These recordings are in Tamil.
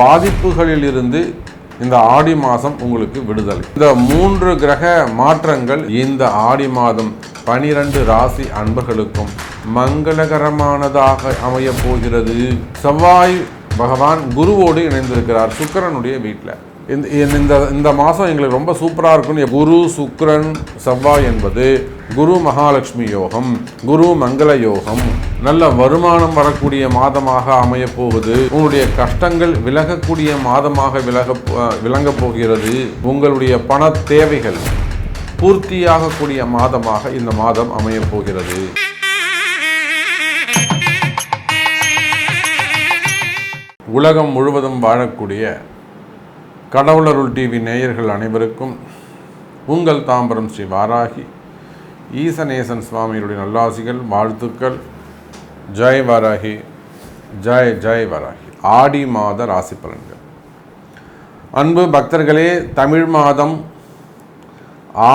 பாதிப்புகளில் இருந்து இந்த ஆடி மாதம் உங்களுக்கு விடுதலை. இந்த மூன்று கிரக மாற்றங்கள் இந்த ஆடி மாதம் பனிரெண்டு ராசி அன்பர்களுக்கும் மங்களகரமானதாக அமையப் போகிறது. செவ்வாய் பகவான் குருவோடு இணைந்திருக்கிறார் சுக்கிரனுடைய வீட்டில். இந்த இந்த இந்த மாதம் எங்களுக்கு ரொம்ப சூப்பராக இருக்கும்னு குரு சுக்ரன் செவ்வாய் என்பது குரு மகாலட்சுமி யோகம் குரு மங்கள யோகம். நல்ல வருமானம் வரக்கூடிய மாதமாக அமையப் போகுது. உங்களுடைய கஷ்டங்கள் விலகக்கூடிய மாதமாக விலக விளங்கப் போகிறது. உங்களுடைய பண தேவைகள் பூர்த்தியாகக்கூடிய மாதமாக இந்த மாதம் அமையப் போகிறது. உலகம் முழுவதும் வாழக்கூடிய கடவுளருள் டிவி நேயர்கள் அனைவருக்கும் உங்கள் தாம்பரம் ஸ்ரீ வாராகி. ஈசநேசன் சுவாமியுடைய நல்லாசிகள் வாழ்த்துக்கள். ஜெய் வாராகி ஜெய் ஜெய் வாராகி. ஆடி மாத ராசி பலன்கள். அன்பு பக்தர்களே தமிழ் மாதம்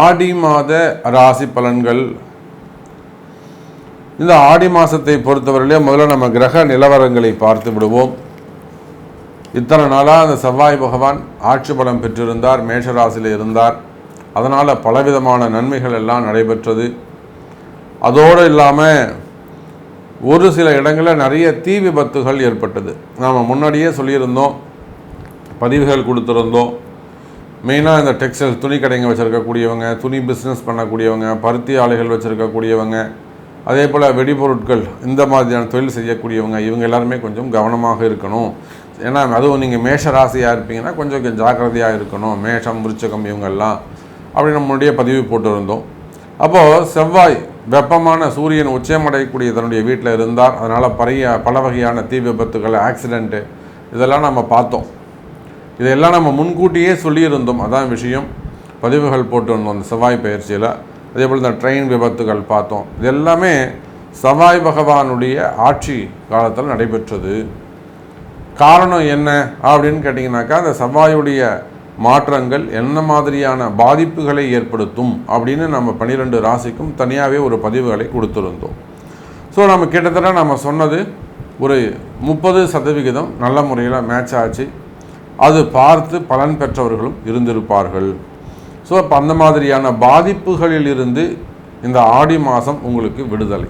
ஆடி மாத ராசி பலன்கள். இந்த ஆடி மாதத்தை பொறுத்தவரையிலே முதல்ல நம்ம கிரக நிலவரங்களை பார்த்து விடுவோம். இத்தனை நாளாக அந்த செவ்வாய் பகவான் ஆட்சி பலம் பெற்றிருந்தார் மேஷராசியில் இருந்தார். அதனால் பலவிதமான நன்மைகள் எல்லாம் நடைபெற்றது. அதோடு இல்லாமல் ஒரு சில இடங்களில் நிறைய தீ விபத்துகள் ஏற்பட்டது. நாம் முன்னாடியே சொல்லியிருந்தோம் பதிவுகள் கொடுத்துருந்தோம். மெயினாக இந்த டெக்ஸ்டைல் துணி கடைங்க வச்சுருக்கக்கூடியவங்க துணி பிஸ்னஸ் பண்ணக்கூடியவங்க பருத்தி ஆலைகள் வச்சுருக்கக்கூடியவங்க அதே போல் வெடிபொருட்கள் இந்த மாதிரியான தொழில் செய்யக்கூடியவங்க இவங்க எல்லாருமே கொஞ்சம் கவனமாக இருக்கணும். ஏன்னா அதுவும் நீங்கள் மேஷ ராசியாக இருப்பீங்கன்னா கொஞ்சம் ஜாக்கிரதையாக இருக்கணும். மேஷம் விருச்சகம் இவங்கெல்லாம் அப்படி நம்மளுடைய பதிவு போட்டிருந்தோம். அப்போது செவ்வாய் வெப்பமான சூரியன் உச்சமடையக்கூடிய தன்னுடைய வீட்டில் இருந்தார். அதனால் பறைய பல வகையான தீ விபத்துகள் ஆக்சிடெண்ட்டு இதெல்லாம் நம்ம பார்த்தோம். இதெல்லாம் நம்ம முன்கூட்டியே சொல்லியிருந்தோம். அதான் விஷயம். பதிவுகள் போட்டிருந்தோம் அந்த செவ்வாய் பயிற்சியில். அதே போல் இந்த ட்ரெயின் விபத்துகள் பார்த்தோம். இது எல்லாமே செவ்வாய் பகவானுடைய ஆட்சி காலத்தில் நடைபெற்றது. காரணம் என்ன அப்படின்னு கேட்டிங்கனாக்கா அந்த செவ்வாயுடைய மாற்றங்கள் என்ன மாதிரியான பாதிப்புகளை ஏற்படுத்தும் அப்படின்னு நம்ம பன்னிரெண்டு ராசிக்கும் தனியாகவே ஒரு பதிவுகளை கொடுத்துருந்தோம். ஸோ நம்ம கிட்டத்தட்ட நம்ம சொன்னது ஒரு முப்பது சதவிகிதம் நல்ல முறையில் மேட்ச் ஆச்சு. அது பார்த்து பலன் பெற்றவர்களும் இருந்திருப்பார்கள். ஸோ அப்போ அந்த மாதிரியான பாதிப்புகளில் இருந்து இந்த ஆடி மாதம் உங்களுக்கு விடுதலை.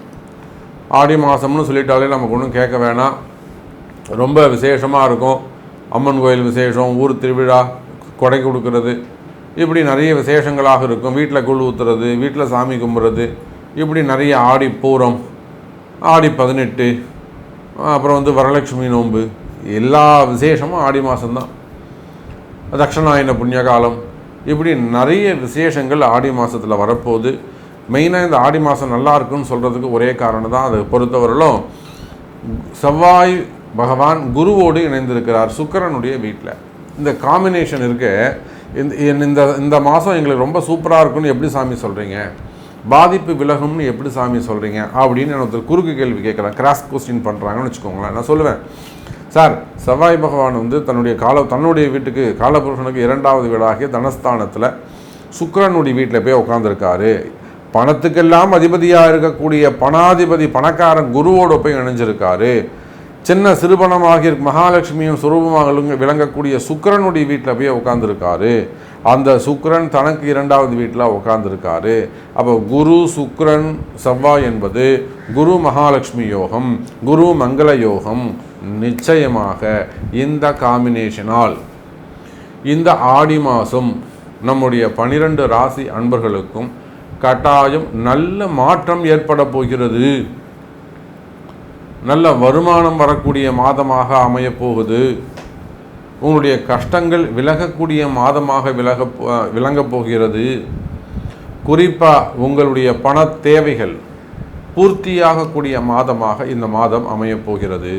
ஆடி மாதம்னு சொல்லிட்டாலே நமக்கு ஒன்றும் கேட்க வேணாம். ரொம்ப விசேஷமாக இருக்கும். அம்மன் கோயில் விசேஷம் ஊர் திருவிழா கொடை கொடுக்கறது. இப்படி நிறைய விசேஷங்களாக இருக்கும். வீட்டில் குழு ஊற்றுறது வீட்டில் சாமி கும்பிட்றது இப்படி நிறைய ஆடி பூரம் ஆடி பதினெட்டு அப்புறம் வந்து வரலட்சுமி நோன்பு. எல்லா விசேஷமும் ஆடி மாதம்தான் தட்சணாயன புண்ணிய காலம் இப்படி நிறைய விசேஷங்கள் ஆடி மாதத்தில் வரப்போகுது. மெயினாக இந்த ஆடி மாதம் நல்லா இருக்குன்னு சொல்கிறதுக்கு ஒரே காரணம் தான் அதை. பொறுத்தவரையிலும் செவ்வாய் பகவான் குருவோடு இணைந்திருக்கிறார் சுக்கரனுடைய வீட்டில் இந்த காம்பினேஷன் இருக்கு. இந்த இந்த இந்த மாதம் எங்களுக்கு ரொம்ப சூப்பராக இருக்குன்னு எப்படி சாமி சொல்கிறீங்க பாதிப்பு விலகும்னு எப்படி சாமி சொல்கிறீங்க அப்படின்னு நான் ஒருத்தர் குறுக்கு கேள்வி கேட்குறேன் கிராஸ் கொஸ்டின் பண்ணுறாங்கன்னு வச்சுக்கோங்களேன். நான் சொல்லுவேன். சார் செவ்வாய் பகவான் வந்து தன்னுடைய கால தன்னுடைய வீட்டுக்கு காலபுருஷனுக்கு இரண்டாவது வீடாகிய தனஸ்தானத்தில் சுக்கரனுடைய வீட்டில் போய் உட்காந்துருக்காரு பணத்துக்கெல்லாம் அதிபதியாக இருக்கக்கூடிய பணாதிபதி பணக்காரன் குருவோடு போய் இணைஞ்சிருக்காரு. சின்ன சிறுபணமாகி மகாலட்சுமியும் சுரூபமாக விளங்கக்கூடிய சுக்கரனுடைய வீட்டில் போய் உட்காந்துருக்காரு அந்த சுக்கரன் தனக்கு இரண்டாவது வீட்டில் உட்காந்துருக்காரு அப்போ குரு சுக்கரன் செவ்வாய் என்பது குரு மகாலட்சுமி யோகம் குரு மங்கள யோகம். நிச்சயமாக இந்த காம்பினேஷனால் இந்த ஆடி மாதம் நம்முடைய பனிரெண்டு ராசி அன்பர்களுக்கும் கட்டாயம் நல்ல மாற்றம் ஏற்பட போகிறது. நல்ல வருமானம் வரக்கூடிய மாதமாக அமையப்போகுது உங்களுடைய கஷ்டங்கள் விலகக்கூடிய மாதமாக விலக விளங்கப் போகிறது. குறிப்பாக உங்களுடைய பண தேவைகள் பூர்த்தியாகக்கூடிய மாதமாக இந்த மாதம் அமையப்போகிறது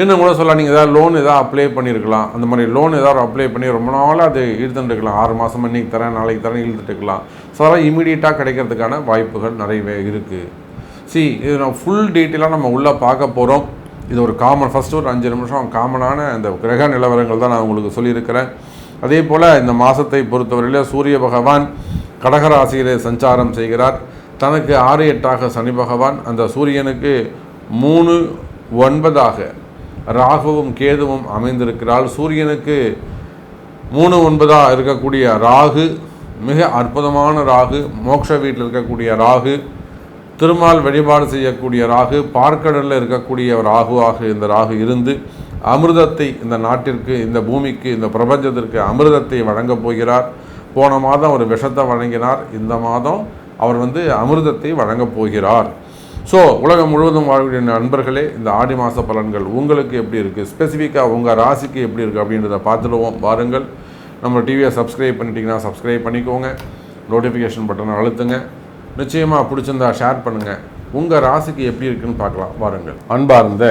இன்னும் கூட சொல்லலாம் நீங்கள் ஏதாவது லோன் ஏதாவது அப்ளை பண்ணியிருக்கலாம் அந்த மாதிரி லோன் ஏதாவது அப்ளை பண்ணி ரொம்ப நாளாக அது இழுத்துட்டுருக்கலாம் ஆறு மாதம் இன்னைக்கு தரேன் நாளைக்கு தரேன் இழுத்துட்டுருக்கலாம் ஸோ அதெல்லாம் இமீடியட்டாக கிடைக்கிறதுக்கான வாய்ப்புகள் நிறையவே இருக்குது சி இது நான் ஃபுல் டீட்டெயிலாக நம்ம உள்ளே பார்க்க போகிறோம் இது ஒரு காமன் ஃபஸ்ட்டு ஒரு அஞ்சு நிமிஷம் காமனான இந்த கிரக நிலவரங்கள் தான் நான் உங்களுக்கு சொல்லியிருக்கிறேன். அதே போல் இந்த மாதத்தை பொறுத்தவரையில் சூரிய பகவான் கடகராசியிலே சஞ்சாரம் செய்கிறார். தனக்கு ஆறு எட்டாக சனி பகவான் அந்த சூரியனுக்கு மூணு ஒன்பதாக ராகுவும் கேதுவும் அமைந்திருக்கிறாள். சூரியனுக்கு மூணு ஒன்பதாக இருக்கக்கூடிய ராகு மிக அற்புதமான ராகு மோக்ஷ வீட்டில் இருக்கக்கூடிய ராகு திருமால் வழிபாடு செய்யக்கூடிய ராகு பார்க்கடலில் இருக்கக்கூடிய ராகுவாக இந்த ராகு இருந்து அமிர்தத்தை இந்த நாட்டிற்கு இந்த பூமிக்கு இந்த பிரபஞ்சத்திற்கு அமிர்தத்தை வழங்கப் போகிறார். போன மாதம் ஒரு விஷத்தை வழங்கினார். இந்த மாதம் அவர் வந்து அமிர்தத்தை வழங்கப் போகிறார். ஸோ உலகம் முழுவதும் வாழக்கூடிய நண்பர்களே இந்த ஆடி மாத பலன்கள் உங்களுக்கு எப்படி இருக்குது ஸ்பெசிஃபிக்காக உங்கள் ராசிக்கு எப்படி இருக்குது அப்படின்றத பார்த்துடுவோம். பாருங்கள் நம்ம டிவியை சப்ஸ்கிரைப் பண்ணிட்டீங்கன்னா சப்ஸ்கிரைப் பண்ணிக்கோங்க. நோட்டிஃபிகேஷன் பட்டனை அழுத்துங்க. நிச்சயமாக பிடிச்சிருந்தா ஷேர் பண்ணுங்கள் உங்கள் ராசிக்கு எப்படி இருக்குன்னு பார்க்கலாம். பாருங்கள் அன்பார்ந்த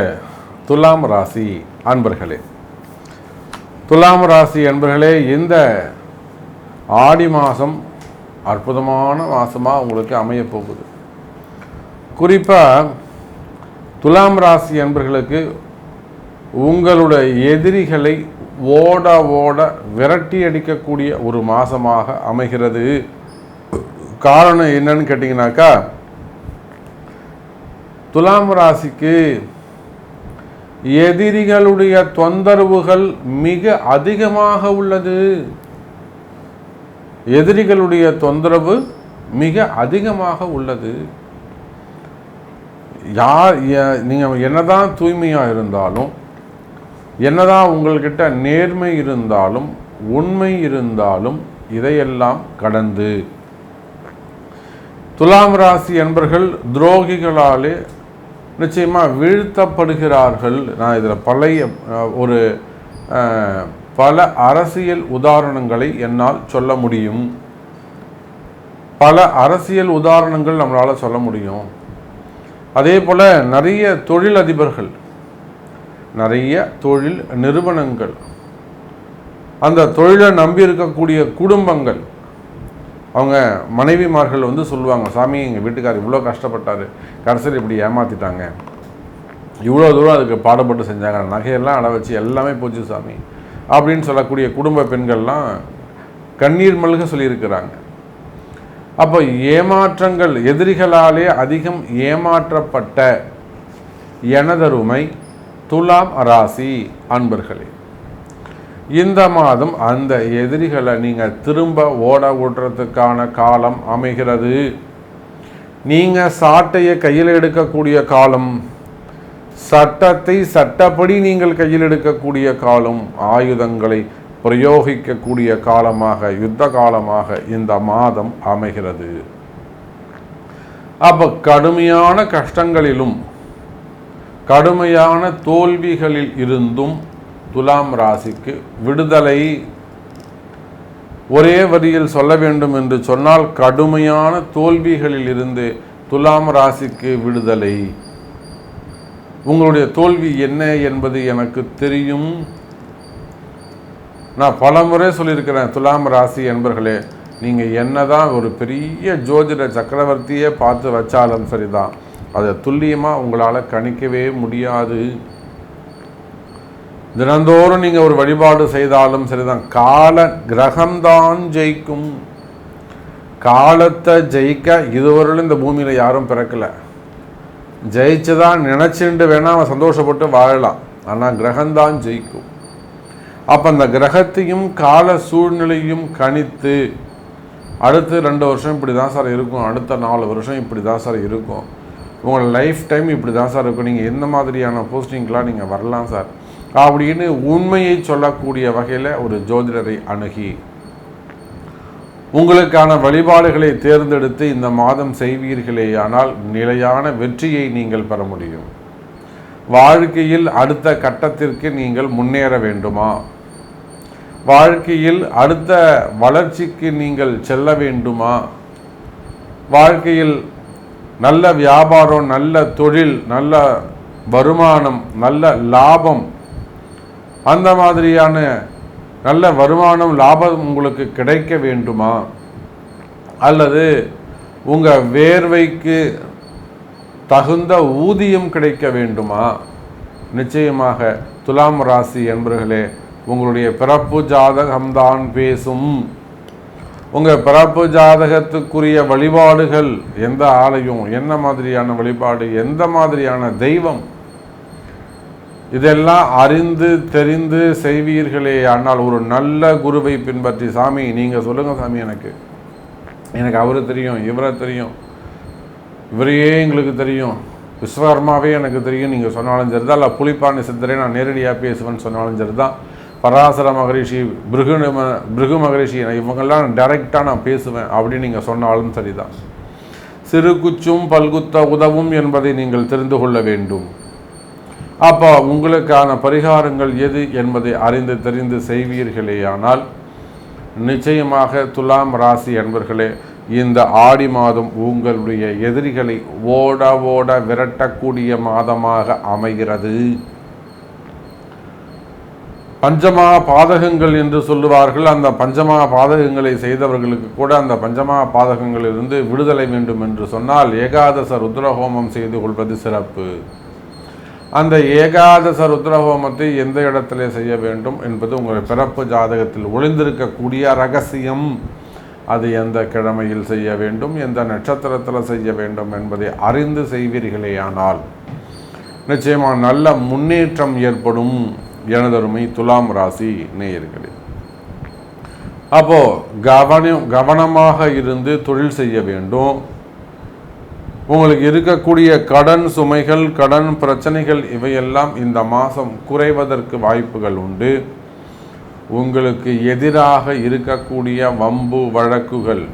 துலாம் ராசி அன்பர்களே. துலாம் ராசி அன்பர்களே இந்த ஆடி மாதம் அற்புதமான மாதமாக உங்களுக்கு அமைய போகுது. குறிப்பாக துலாம் ராசி அன்பர்களுக்கு உங்களுடைய எதிரிகளை ஓட ஓட விரட்டி அடிக்கக்கூடிய ஒரு மாதமாக அமைகிறது. காரணம் என்னன்னு கேட்டிங்கனாக்கா துலாம் ராசிக்கு எதிரிகளுடைய தொந்தரவுகள் மிக அதிகமாக உள்ளது. எதிரிகளுடைய தொந்தரவு மிக அதிகமாக உள்ளது. யார் நீங்கள் என்னதான் தூய்மையாக இருந்தாலும் என்னதான் உங்கள்கிட்ட நேர்மை இருந்தாலும் உண்மை இருந்தாலும் இதையெல்லாம் கடந்து. துலாம் ராசி என்பர்கள் துரோகிகளாலே நிச்சயமாக வீழ்த்தப்படுகிறார்கள். நான் இதில் பழைய ஒரு பல அரசியல் உதாரணங்களை என்னால் சொல்ல முடியும். பல அரசியல் உதாரணங்கள் நம்மளால் சொல்ல முடியும். அதே போல் நிறைய தொழிலதிபர்கள் நிறைய தொழில் நிறுவனங்கள். அந்த தொழிலை நம்பி இருக்கக்கூடிய குடும்பங்கள். அவங்க மனைவிமார்கள் வந்து சொல்லுவாங்க சாமி எங்கள் வீட்டுக்கார் இவ்வளோ கஷ்டப்பட்டார். கடைசியில் இப்படி ஏமாற்றிட்டாங்க இவ்வளோ தூரம் அதுக்கு பாடுபட்டு செஞ்சாங்க. நகையெல்லாம் அட வச்சு எல்லாமே போச்சு சாமி. அப்படின்னு சொல்லக்கூடிய குடும்ப பெண்கள்லாம் கண்ணீர் மல்க சொல்லியிருக்கிறாங்க. அப்போ ஏமாற்றங்கள் எதிரிகளாலே அதிகம் ஏமாற்றப்பட்ட எனதருமை துலாம் ராசி அன்பர்களே இந்த மாதம் அந்த எதிரிகளை நீங்கள் திரும்ப ஓட ஓட்டுறதுக்கான காலம் அமைகிறது. நீங்கள் சாட்டையை கையில் எடுக்கக்கூடிய காலம் சட்டத்தை சட்டப்படி நீங்கள் கையில் எடுக்கக்கூடிய காலம் ஆயுதங்களை பிரயோகிக்கக்கூடிய காலமாக யுத்த காலமாக இந்த மாதம் அமைகிறது. அப்போ கடுமையான கஷ்டங்களிலும் கடுமையான தோல்விகளில் இருந்தும் துலாம் ராசிக்கு விடுதலை ஒரே வரியில் சொல்ல வேண்டும் என்று சொன்னால் கடுமையான தோல்விகளில் இருந்து துலாம் ராசிக்கு விடுதலை. உங்களுடைய தோல்வி என்ன என்பது எனக்கு தெரியும். நான் பல முறை சொல்லியிருக்கிறேன் துலாம் ராசி என்பர்களே நீங்கள் என்னதான் ஒரு பெரிய ஜோதிட சக்கரவர்த்தியே பார்த்து வச்சாலும் சரிதான். அதை துல்லியமாக உங்களால் கணிக்கவே முடியாது. தினந்தோறும் நீங்கள் ஒரு வழிபாடு செய்தாலும் சரிதான். கால கிரகம்தான் ஜெயிக்கும். காலத்தை ஜெயிக்க இதுவரையிலும் இந்த பூமியில் யாரும் பிறக்கலை. ஜெயிச்சுதான் நினச்சிண்டு வேணால் அவன் சந்தோஷப்பட்டு வாழலாம். ஆனால் கிரகம்தான் ஜெயிக்கும். அப்போ அந்த கிரகத்தையும் கால சூழ்நிலையும் கணித்து அடுத்து ரெண்டு வருஷம் இப்படி தான் சார் இருக்கும். அடுத்த நாலு வருஷம் இப்படி தான் சார் இருக்கும். உங்கள் லைஃப் டைம் இப்படி தான் சார் இருக்கும். நீங்கள் எந்த மாதிரியான போஸ்டிங்கெலாம் நீங்கள் வரலாம் சார் அப்படின்னு உண்மையை சொல்லக்கூடிய வகையில் ஒரு ஜோதிடரை அணுகி உங்களுக்கான வழிபாடுகளை தேர்ந்தெடுத்து இந்த மாதம் செய்வீர்களேயானால் நிலையான வெற்றியை நீங்கள் பெற முடியும். வாழ்க்கையில் அடுத்த கட்டத்திற்கு நீங்கள் முன்னேற வேண்டுமா? வாழ்க்கையில் அடுத்த வளர்ச்சிக்கு நீங்கள் செல்ல வேண்டுமா? வாழ்க்கையில் நல்ல வியாபாரம் நல்ல தொழில் நல்ல வருமானம் நல்ல லாபம். அந்த மாதிரியான நல்ல வருமானம் லாபம் உங்களுக்கு கிடைக்க வேண்டுமா? அல்லது உங்கள் வேர்வைக்கு தகுந்த ஊதியம் கிடைக்க வேண்டுமா? நிச்சயமாக துலாம் ராசி என்பர்களே உங்களுடைய பிறப்பு ஜாதகம்தான் பேசும். உங்கள் பிறப்பு ஜாதகத்துக்குரிய வழிபாடுகள் எந்த ஆலயம் என்ன மாதிரியான வழிபாடு எந்த மாதிரியான தெய்வம்? இதெல்லாம் அறிந்து தெரிந்து செய்வீர்களே ஆனால் ஒரு நல்ல குருவை பின்பற்றி சாமி நீங்கள் சொல்லுங்கள் சாமி எனக்கு. எனக்கு அவரு தெரியும் இவரை தெரியும் இவரையே எங்களுக்கு தெரியும். விஸ்வகர்மாவே எனக்கு தெரியும் நீங்கள் சொன்னாலும் சரி தான் இல்லை புளிப்பானி சித்தரே நான் நேரடியாக பேசுவேன்னு சொன்னாலும் சரி தான் பராசர மகரிஷி பிருகு பிருகு மகரிஷி இவங்கெல்லாம் டைரெக்டாக நான் பேசுவேன் அப்படின்னு நீங்கள் சொன்னாலும் சரிதான். சிறு குச்சும் பல்குத்த உதவும் என்பதை நீங்கள் தெரிந்து கொள்ள வேண்டும். அப்போ உங்களுக்கான பரிகாரங்கள் எது என்பதை அறிந்து தெரிந்து செய்வீர்களேயானால் நிச்சயமாக துலாம் ராசி என்பர்களே இந்த ஆடி மாதம் உங்களுடைய எதிரிகளை ஓட ஓட விரட்டக்கூடிய மாதமாக அமைகிறது. பஞ்சமா பாதகங்கள் என்று சொல்லுவார்கள். அந்த பஞ்சமா பாதகங்களை செய்தவர்களுக்கு கூட அந்த பஞ்சமா பாதகங்களிலிருந்து விடுதலை வேண்டும் என்று சொன்னால் ஏகாதச ருத்ரஹோமம் செய்து கொள்வது சிறப்பு. அந்த ஏகாதச ருத்ரஹோமத்தை எந்த இடத்துல செய்ய வேண்டும் என்பது உங்கள் பிறப்பு ஜாதகத்தில் ஒளிந்திருக்கக்கூடிய ரகசியம். அது எந்த கிழமையில் செய்ய வேண்டும் எந்த நட்சத்திரத்தில் செய்ய வேண்டும் என்பதை அறிந்து செய்வீர்களேயானால் நிச்சயமாக நல்ல முன்னேற்றம் ஏற்படும். எனதருமை துலாம் ராசி நேயர்களே. அப்போ கவனம் கவனமாக இருந்து தொழில் செய்ய வேண்டும். உங்களுக்கு இருக்கக்கூடிய கடன் சுமைகள் கடன் பிரச்சனைகள் இவையெல்லாம் இந்த மாதம் குறைவதற்கு வாய்ப்புகள் உண்டு. உங்களுக்கு எதிராக இருக்கக்கூடிய வம்பு வழக்குகள்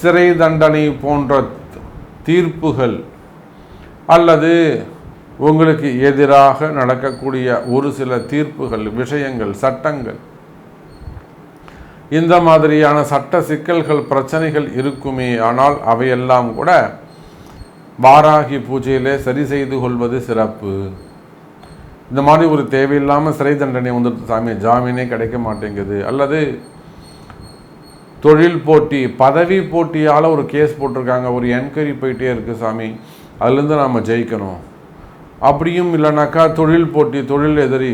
சிறை தண்டனை போன்ற தீர்ப்புகள் அல்லது உங்களுக்கு எதிராக நடக்கக்கூடிய ஒரு சில தீர்ப்புகள் விஷயங்கள் சட்டங்கள். இந்த மாதிரியான சட்ட சிக்கல்கள் பிரச்சனைகள் இருக்குமே. ஆனால் அவையெல்லாம் கூட வாராகி பூஜையிலே சரி செய்து கொள்வது சிறப்பு. இந்த மாதிரி ஒரு தேவையில்லாமல் சிறை தண்டனை வந்துடுது சாமி. ஜாமீனே கிடைக்க மாட்டேங்குது. அல்லது தொழில் போட்டி பதவி போட்டியால் ஒரு கேஸ் போட்டிருக்காங்க. ஒரு என்கொயரி போயிட்டே இருக்குது சாமி. அதுலேருந்து நாம் ஜெயிக்கணும். அப்படியும் இல்லைனாக்கா தொழில் போட்டி தொழில் எதிரி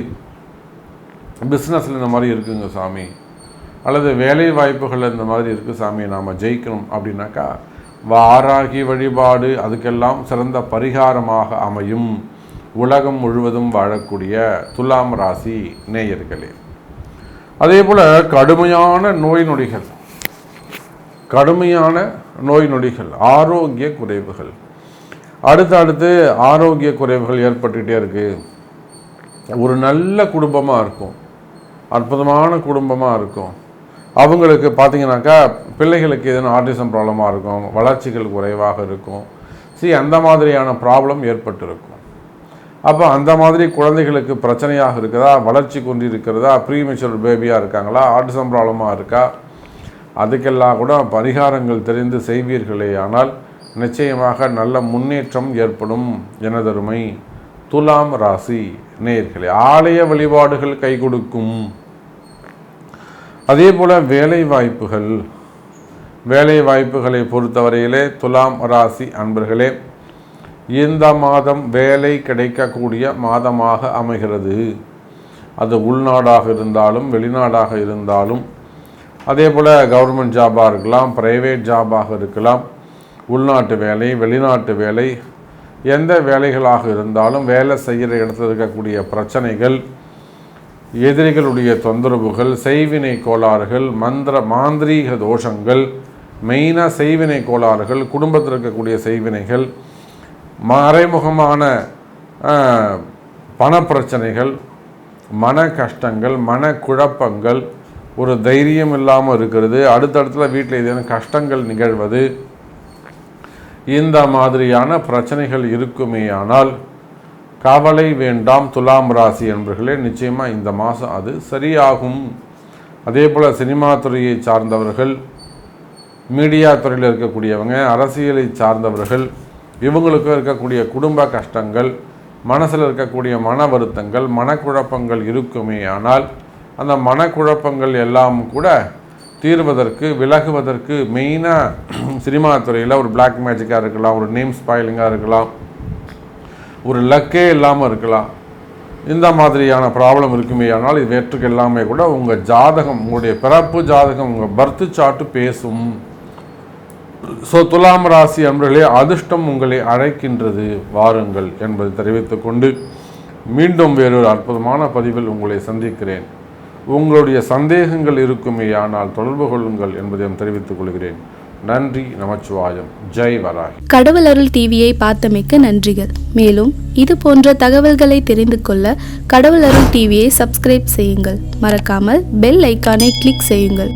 பிஸ்னஸில் இந்த மாதிரி இருக்குங்க சாமி. அல்லது வேலை வாய்ப்புகள் இந்த மாதிரி இருக்குது சாமி நாம் ஜெயிக்கணும் அப்படின்னாக்கா வாராகி வழிபாடு அதுக்கெல்லாம் சிறந்த பரிகாரமாக அமையும். உலகம் முழுவதும் வாழக்கூடிய துலாம் ராசி நேயர்களே. அதே போல் கடுமையான நோய் நொடிகள் கடுமையான நோய் நொடிகள் ஆரோக்கிய குறைவுகள் அடுத்து அடுத்து ஆரோக்கிய குறைவுகள் ஏற்பட்டுக்கிட்டே இருக்குது ஒரு நல்ல குடும்பமாக இருக்கும். அற்புதமான குடும்பமாக இருக்கும். அவங்களுக்கு பார்த்தீங்கன்னாக்கா பிள்ளைகளுக்கு எதுனா ஆர்டிசம் ப்ராப்ளமாக இருக்கும். வளர்ச்சிகள் குறைவாக இருக்கும். சி அந்த மாதிரியான ப்ராப்ளம் ஏற்பட்டிருக்கும். அப்போ அந்த மாதிரி குழந்தைகளுக்கு பிரச்சனையாக இருக்குதா? வளர்ச்சி குன்றி இருக்கிறதா? ப்ரீமெச்சூர் பேபியாக இருக்காங்களா? ஆர்டிசம் ப்ராப்ளமாக இருக்கா? அதுக்கெல்லாம் கூட பரிகாரங்கள் தெரிந்து செய்வீர்களே. ஆனால் நிச்சயமாக நல்ல முன்னேற்றம் ஏற்படும் எனதருமை துலாம் ராசி நேர்களே ஆலய வழிபாடுகள் கை கொடுக்கும். அதே போல் வேலை வாய்ப்புகள் வேலை வாய்ப்புகளை பொறுத்தவரையிலே துலாம் ராசி அன்பர்களே இந்த மாதம் வேலை கிடைக்கக்கூடிய மாதமாக அமைகிறது. அது உள்நாடாக இருந்தாலும் வெளிநாடாக இருந்தாலும் அதே போல் கவர்மெண்ட் ஜாபாக இருக்கலாம் ப்ரைவேட் ஜாபாக இருக்கலாம் உள்நாட்டு வேலை வெளிநாட்டு வேலை எந்த வேலைகளாக இருந்தாலும் வேலை செய்கிற இடத்துல இருக்கக்கூடிய பிரச்சனைகள் எதிரிகளுடைய தொந்தரவுகள் செய்வினை கோளாறுகள் மந்திர மாந்திரீக தோஷங்கள் மெயினாக செய்வினை கோளாறுகள் குடும்பத்தில் இருக்கக்கூடிய செய்வினைகள் மறைமுகமான பணப்பிரச்சனைகள் மன கஷ்டங்கள் மன குழப்பங்கள் ஒரு தைரியம் இல்லாமல் இருக்கிறது அடுத்தடுத்துல வீட்டில் ஏதேனும் கஷ்டங்கள் நிகழ்வது இந்த மாதிரியான பிரச்சனைகள் இருக்குமே ஆனால் கவலை வேண்டாம் துலாம் ராசி என்பர்களே நிச்சயமாக இந்த மாதம் அது சரியாகும். அதே போல் சினிமா துறையை சார்ந்தவர்கள் மீடியா துறையில் இருக்கக்கூடியவங்க அரசியலை சார்ந்தவர்கள் இவங்களுக்கும் இருக்கக்கூடிய குடும்ப கஷ்டங்கள் மனசில் இருக்கக்கூடிய மன வருத்தங்கள் மனக்குழப்பங்கள் இருக்குமே ஆனால் அந்த மனக்குழப்பங்கள் எல்லாம் கூட தீர்வதற்கு விலகுவதற்கு மெயினாக சினிமா துறையில் ஒரு பிளாக் மேஜிக்காக இருக்கலாம் ஒரு நேம் ஸ்பாயிலிங்காக இருக்கலாம் ஒரு லக்கே இல்லாமல் இருக்கலாம். இந்த மாதிரியான ப்ராப்ளம் இருக்குமே ஆனால் இது வேற்றுக்கு எல்லாமே கூட உங்கள் ஜாதகம் உங்களுடைய பிறப்பு ஜாதகம் உங்கள் பர்த்து சாட்டு பேசும். ஸோ துலாம் ராசி அன்பர்களே அதிர்ஷ்டம் உங்களை அழைக்கின்றது. வாருங்கள் என்பதை தெரிவித்துக்கொண்டு மீண்டும் வேறொரு அற்புதமான பதிவில் உங்களை சந்திக்கிறேன். உங்களுடைய சந்தேகங்கள் இருக்குமே ஆனால் தொடர்பு கொள்ளுங்கள் என்பதையும் தெரிவித்துக் கொள்கிறேன். நன்றி நமச்சிவாயம். ஜெய் வராகி. கடவுள் அருள் டிவியை பார்த்தமைக்கு நன்றிகள். மேலும் இது போன்ற தகவல்களை தெரிந்து கொள்ள கடவுள் அருள் டிவியை சப்ஸ்கிரைப் செய்யுங்கள். மறக்காமல் பெல் ஐக்கானை கிளிக் செய்யுங்கள்.